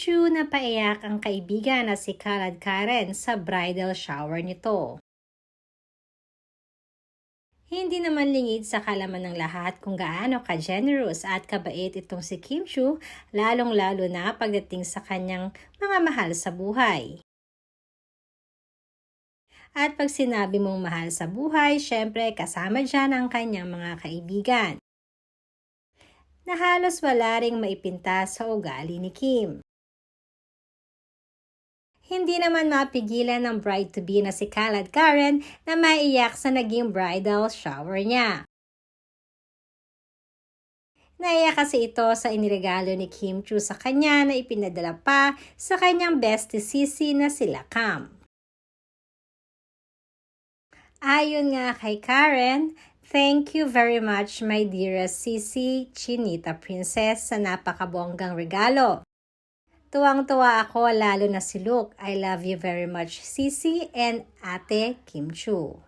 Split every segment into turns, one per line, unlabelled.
Chu na paiyak ang kaibigan na si Khaled Karen sa bridal shower nito. Hindi naman lingid sa kalaman ng lahat kung gaano ka-generous at kabait itong si Kim Chu, lalong-lalo na pagdating sa kanyang mga mahal sa buhay. At pag sinabi mong mahal sa buhay, syempre kasama dyan ang kanyang mga kaibigan. Na halos wala ring maipinta sa ugali ni Kim. Hindi naman mapigilan ng bride-to-be na si Khaled Karen na maiyak sa naging bridal shower niya. Naiyak kasi ito sa iniregalo ni Kim Chu sa kanya na ipinadala pa sa kanyang bestie Sisi na sila Cam. Ayon nga kay Karen, thank you very much my dearest Sisi Chinita Princess sa napakabonggang regalo. Tuwang-tuwa ako lalo na si Luke. I love you very much Sisi and Ate Kim Chu.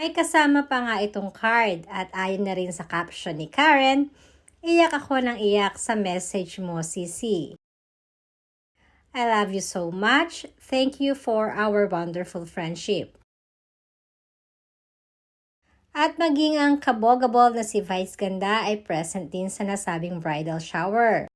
May kasama pa nga itong card at ayon na rin sa caption ni Karen, iyak ako ng iyak sa message mo Sisi. I love you so much. Thank you for our wonderful friendship. At maging ang kabogabol na si Vice Ganda ay present din sa nasabing bridal shower.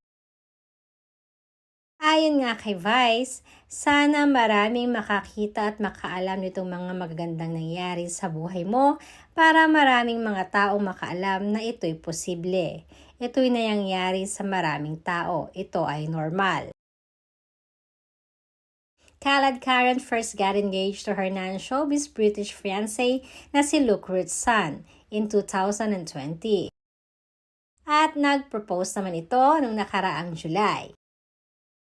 Ayon nga kay Vice, sana maraming makakita at makaalam nitong mga magagandang nangyari sa buhay mo para maraming mga tao makaalam na ito'y posible. Ito'y nangyayari sa maraming tao. Ito ay normal. Khaled Karen first got engaged to her non-showbiz British fiancé na si Luke Ritson in 2020. At nag-propose naman ito noong nakaraang July.